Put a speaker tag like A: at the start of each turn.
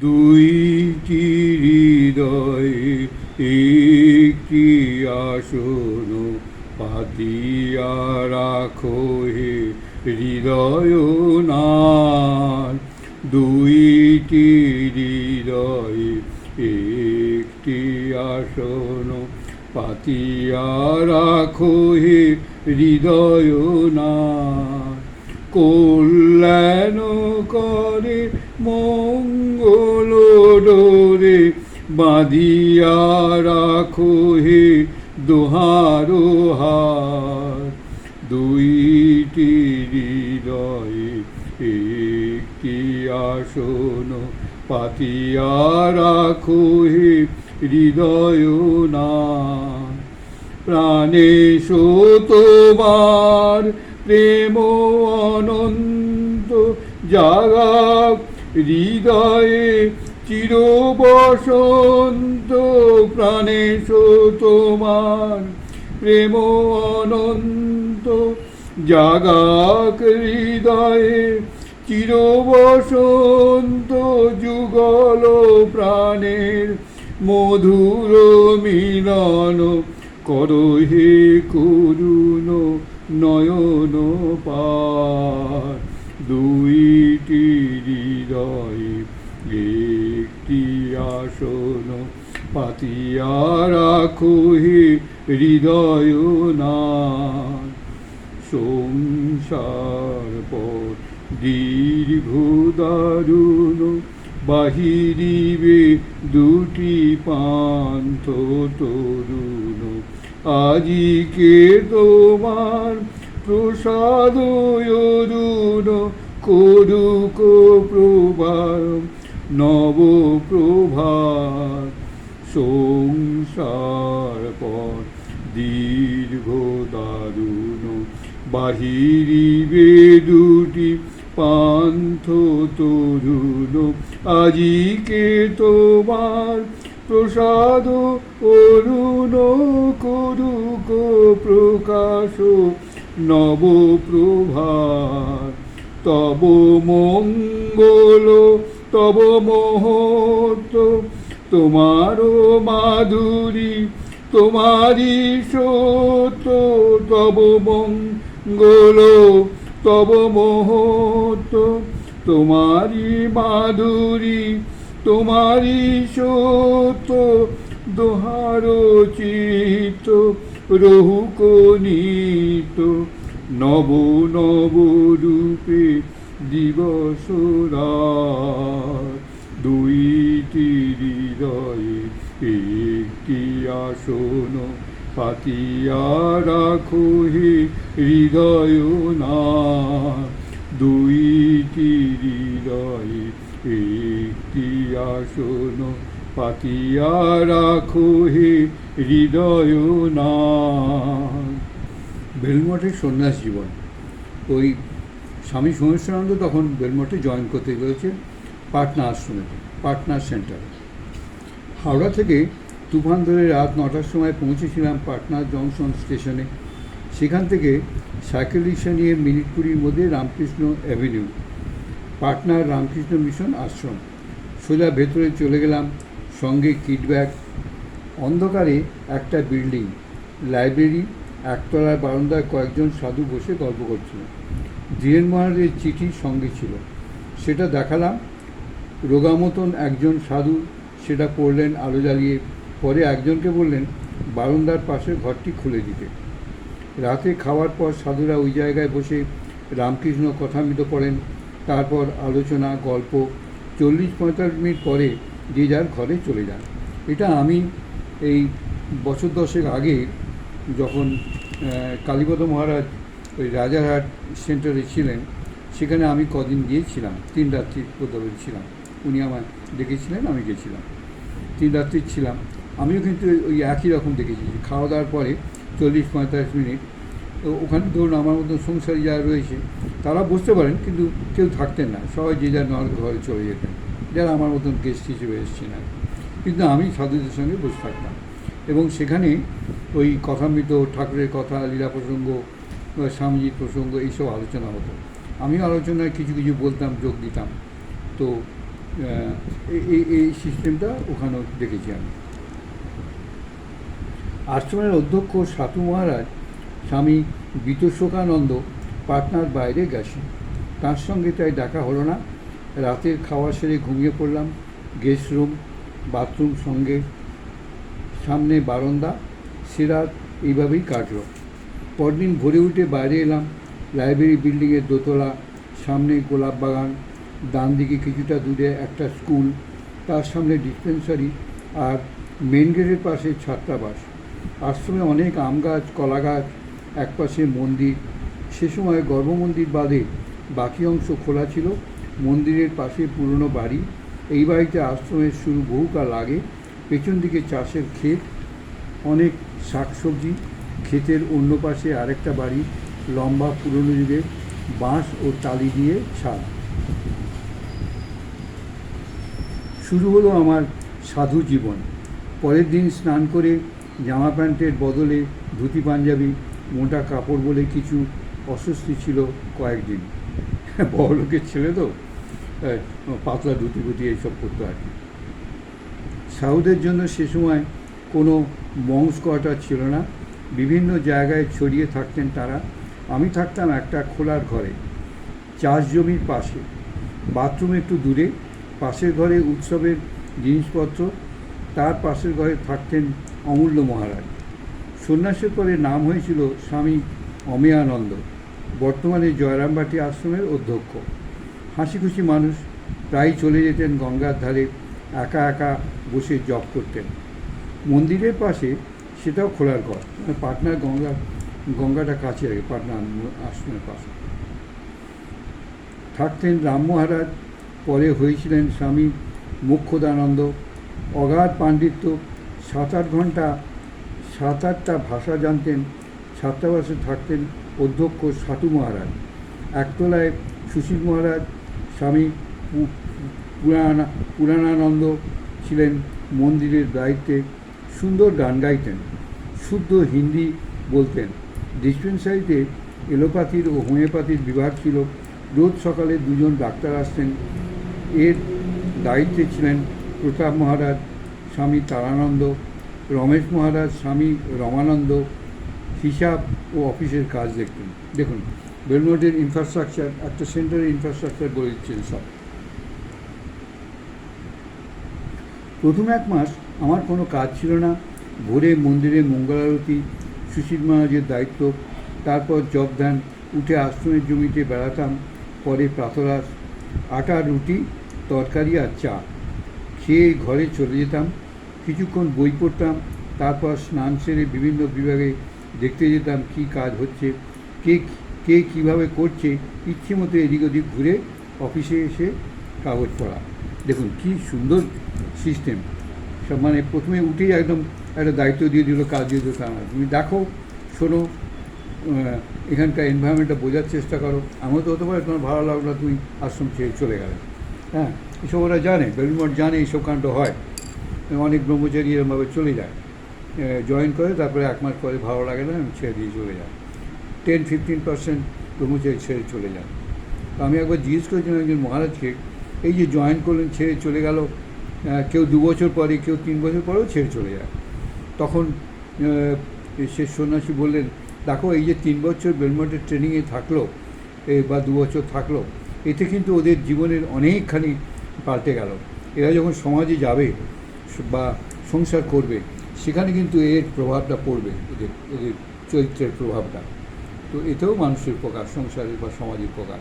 A: দুইটি হৃদয়ে, একটি আসন পাতিয়া রাখো হে হৃদয় নার দুইটি হৃদয়ে, একটি আসন পাতিয়া রাখো হে হৃদয় নার কল্যাণ করে মঙ্গল ডোরে বাঁধিয়া রাখো হে দোহারো হার দুইটি হৃদয়ে একটি আসন পাতিয়া রাখো হে হৃদয় না প্রাণেশ তোমার প্রেম অনন্ত জাগাক, হৃদয়ে চির বসন্ত প্রাণেশ তোমার প্রেম অনন্ত জাগাক, হৃদয়ে চির বসন্ত যুগল প্রাণের মধুর মিলন করো হে নয়ন পার। দুইটি হৃদয়ে একটি আসন পাতিয়া রাখো হে হৃদয় না সংসার পর দীর্ঘ দারুণ, বাহিরিবে দুটি পান্থ তরুণ আজিকে তোমার প্রসাদ করুক প্রভার নব প্রভাত? সংসার পর দীর্ঘ দারুণ বাহিরিবে দুটি পান্থ তরুণ। আজিকে তোমার প্রসাদ অরুণ করুক প্রকাশ নব প্রভাত তব মঙ্গল, তব মহত্ব তোমারও মাধুরী তোমারি সত্য। তব মঙ্গল, তব মহত্ব তোমারি মাধুরী তোমারি সত্য দোহার চিত্ত রহুক নিত নব নব রূপে দিবস দুইটি হৃদয়ে একটি আসন পাতিয়া রাখো হে হৃদয় না। দুইটি হৃদয়ে আসন, পাতিয়া রাখো হে হৃদয় না। বেলমঠের সন্ন্যাস জীবন। ওই স্বামী সমেশ্বরানন্দ তখন বেলমঠে জয়েন করতে গিয়েছে পাটনা আশ্রমে পাটনা সেন্টারে। হাওড়া থেকে তুফান ধরে রাত নটার সময় পৌঁছেছিলাম পাটনা জংশন স্টেশনে। সেখান থেকে সাইকেল রিক্সা নিয়ে মিনিট কুড়ির মধ্যে রামকৃষ্ণ অ্যাভিনিউ, পাটনার রামকৃষ্ণ মিশন আশ্রম। সোজা ভেতরে চলে গেলাম, সঙ্গে কিটব্যাগ। অন্ধকারে একটা বিল্ডিং, লাইব্রেরি একতলার বারান্দায় কয়েকজন সাধু বসে গল্প করছিল। ধীরেন মহারাজের চিঠি সঙ্গে ছিল। সেটা দেখালাম। রোগা মতন একজন সাধু, সেটা পড়লেন আলো জ্বালিয়ে। পরে একজনকে বললেন, বারান্দার পাশের ঘরটি খুলে দিতে। রাতে খাওয়ার পর সাধুরা ওই জায়গায় বসে রামকৃষ্ণ কথামৃত পড়েন। তারপর আলোচনা, গল্প চল্লিশ পঁয়তাল্লিশ মিনিট পরে যে যার ঘরে চলে যান। এটা আমি এই বছর দশেক আগে যখন কালীপদ মহারাজ ওই রাজারহাট সেন্টারে ছিলেন, সেখানে আমি কদিন গিয়েছিলাম, তিন রাত্রি কোথাও ছিলাম। উনি আমার দেখেছিলেন, আমি গেছিলাম। তিন রাত্রি ছিলাম। আমিও কিন্তু ওই একই রকম দেখেছি খাওয়া দাওয়ার পরে চল্লিশ পঁয়তাল্লিশ মিনিট ওখানে ধরুন আমার মতন সংসারী যারা রয়েছে, তারা বুঝতে পারেন কিন্তু কেউ থাকতেন না। সবাই যে যার নর ঘরে চলে যেতেন। যারা আমার মতন গেস্ট হিসেবে এসছে না কিন্তু আমি সাধুদের সঙ্গে বসে থাকতাম। এবং সেখানে ওই কথামৃত, ঠাকুরের কথা, লীলা প্রসঙ্গ স্বামীজির প্রসঙ্গ এইসব আলোচনা হতো। আমিও আলোচনায় কিছু কিছু বলতাম, যোগ দিতাম। তো এই এই সিস্টেমটা ওখানেও দেখেছি আমি। আশ্রমের অধ্যক্ষ সাতু মহারাজ স্বামী বিতোষকানন্দ পাটনার বাইরে গেছেন। তার সঙ্গে তাই দেখা হলো না। রাতের খাওয়া সেরে ঘুমিয়ে পড়লাম। গেস্ট রুম, বাথরুম সঙ্গে, সামনে বারান্দা সেরাত এইভাবেই কাটলো। পরদিন ভোরে উঠে বাইরে এলাম। লাইব্রেরি বিল্ডিংয়ের দোতলা, সামনে গোলাপ বাগান, ডান দিকে কিছুটা দূরে একটা স্কুল, তার সামনে ডিসপেন্সারি আর মেন গেটের পাশে ছাত্রাবাস। আশ্রমে অনেক আম গাছ, কলা গাছ একপাশে মন্দির, সে সময় গর্ভমন্দির বাদে বাকি অংশ খোলা ছিল, মন্দিরের পাশে পুরনো বাড়ি। এই বাড়িতে আশ্রমের শুরু বহুকাল আগে, পেছন দিকে চাষের ক্ষেত, অনেক শাকসবজি, ক্ষেতের অন্য পাশে আরেকটা বাড়ি, লম্বা পুরনো যুগের বাঁশ ও টালি দিয়ে ছাদ। শুরু হলো আমার সাধু জীবন। পরের দিন স্নান করে জামা প্যান্টের বদলে ধুতি পাঞ্জাবি মোটা কাপড় বলে কিছু অস্বস্তি ছিল কয়েকদিন। বড় লোকের ছেলে তো পাতলা ধুতি ফুতি এইসব করতে আর কি। সাউথের জন্য সে সময় কোনো মংস কোয়ার্টার ছিল না। বিভিন্ন জায়গায় ছড়িয়ে থাকতেন তারা। আমি থাকতাম একটা খোলার ঘরে, চাষ জমির পাশে। বাথরুম একটু দূরে, পাশের ঘরে উৎসবের জিনিসপত্র। তার পাশের ঘরে থাকতেন অমূল্য মহারাজ। সন্ন্যাসের পরে নাম হয়েছিল স্বামী অমেয়ানন্দ, বর্তমানে জয়রামবাটি আশ্রমের অধ্যক্ষ। হাসি খুশি মানুষ প্রায় চলে যেতেন গঙ্গার ধারে, একা একা বসে জপ করতেন। মন্দিরের পাশে সেটাও খোলার ঘর মানে পাটনার গঙ্গা, গঙ্গাটা কাছে আগে পাটনা আশ্রমের পাশে। থাকতেন রাম মহারাজ, পরে হয়েছিলেন স্বামী মুখ্যদানন্দ। অগাধ পাণ্ডিত্য, সাত আট ঘণ্টা সাত আটটা ভাষা জানতেন, ছাত্রাবাসে থাকতেন অধ্যক্ষ সাতু মহারাজ। একতলায় সুশীল মহারাজ, স্বামী পুরাণানন্দ ছিলেন মন্দিরের দায়িত্বে, সুন্দর গান গাইতেন, শুদ্ধ হিন্দি বলতেন। ডিসপেন্সারিতে এলোপ্যাথির ও হোমিওপ্যাথির বিভাগ ছিল। রোজ সকালে দুজন ডাক্তার আসতেন। এর দায়িত্বে ছিলেন প্রতাপ মহারাজ, স্বামী তারানন্দ রমেশ মহারাজ, স্বামী রমানন্দ, হিসাব ও অফিসের কাজ দেখতেন। দেখুন বেলমোটের ইনফ্রাস্ট্রাকচার একটা সেন্টারের ইনফ্রাস্ট্রাকচার গড়ে দিচ্ছেন সব। প্রথম এক মাস আমার কোনো কাজ ছিল না। ভোরে মন্দিরে মঙ্গলারতি সুশীল মহারাজের দায়িত্ব, তারপর জব ধ্যান উঠে আশ্রমের জমিতে বেড়াতাম, পরে প্রাতরাস আটা, রুটি, তরকারি আর চা। খেয়ে ঘরে চলে যেতাম। কিছুক্ষণ বই পড়তাম, তারপর স্নান সেরে বিভিন্ন বিভাগে দেখতে যেতাম কী কাজ হচ্ছে, কে কে কীভাবে করছে, ইচ্ছে মতো এদিক ওদিক ঘুরে অফিসে এসে কাগজ পড়া। দেখুন কি সুন্দর সিস্টেম সব মানে প্রথমে উঠেই একদম একটা দায়িত্ব দিয়ে দিল, কাজ দিয়ে দিল না। তুমি দেখো, শোনো এখানকার এনভায়রনমেন্টটা বোঝার চেষ্টা করো। আমার তো হতে পারে তোমার ভালো লাগল তুমি আশ্রম ছেড়ে চলে গেলে। হ্যাঁ এসব ওরা জানে বেলুমঠ জানে এইসব কাণ্ড হয়। অনেক ব্রহ্মচারী এরমভাবে চলে যায়। জয়েন করে, তারপরে এক মাস পরে ভালো লাগে না, ছেড়ে দিয়ে চলে যায়। টেন ফিফটিন পার্সেন্ট ব্রহ্মচারী ছেড়ে চলে যায়। তো আমি একবার জিজ্ঞেস করেছিলাম একজন মহারাজকে, এই যে জয়েন করলেন, ছেড়ে চলে গেল কেউ দু বছর পরে, কেউ তিন বছর পরেও ছেড়ে চলে যায়। তখন সে সন্ন্যাসী বললেন, দেখো, এই যে তিন বছর বেলমন্টের ট্রেনিংয়ে থাকল বা দু বছর থাকল, এতে কিন্তু ওদের জীবনের অনেকখানি পাল্টে গেল। এরা যখন সমাজে যাবে বা সংসার করবে, সেখানে কিন্তু এর প্রভাবটা পড়বে, এদের এদের চরিত্রের প্রভাবটা। তো এতেও মানুষের প্রকার, সংসারের বা সমাজের উপকার